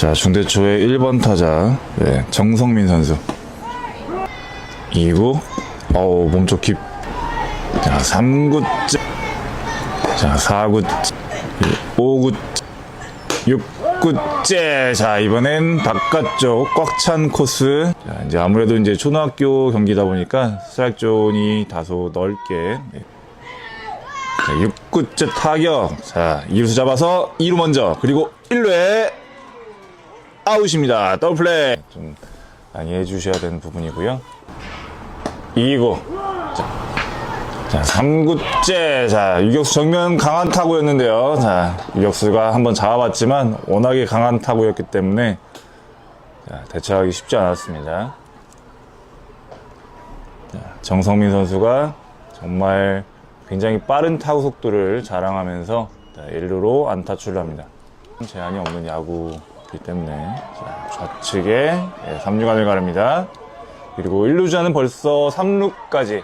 자, 중대초의 1번 타자, 네, 정성민 선수. 2구, 어우, 몸쪽 깊. 자, 3구째. 자, 4구째. 5구째. 6구째. 자, 이번엔 바깥쪽 꽉 찬 코스. 자, 이제 아무래도 이제 초등학교 경기다 보니까 스트라이크 존이 다소 넓게. 네. 자, 6구째 타격. 자, 2루수 잡아서 2루 먼저. 그리고 1루에 아웃입니다. 더블 플레이. 좀 많이 해주셔야 되는 부분이고요. 2구. 자, 자 3구째. 자, 유격수 정면 강한 타구였는데요. 자, 유격수가 한번 잡아봤지만 워낙에 강한 타구였기 때문에 자, 대처하기 쉽지 않았습니다. 자, 정성민 선수가 정말 굉장히 빠른 타구 속도를 자랑하면서 자, 1루로 안타 출루합니다. 제한이 없는 야구 이기 때문에 자, 좌측에 예, 3루간을 가릅니다. 그리고 1루자는 벌써 3루까지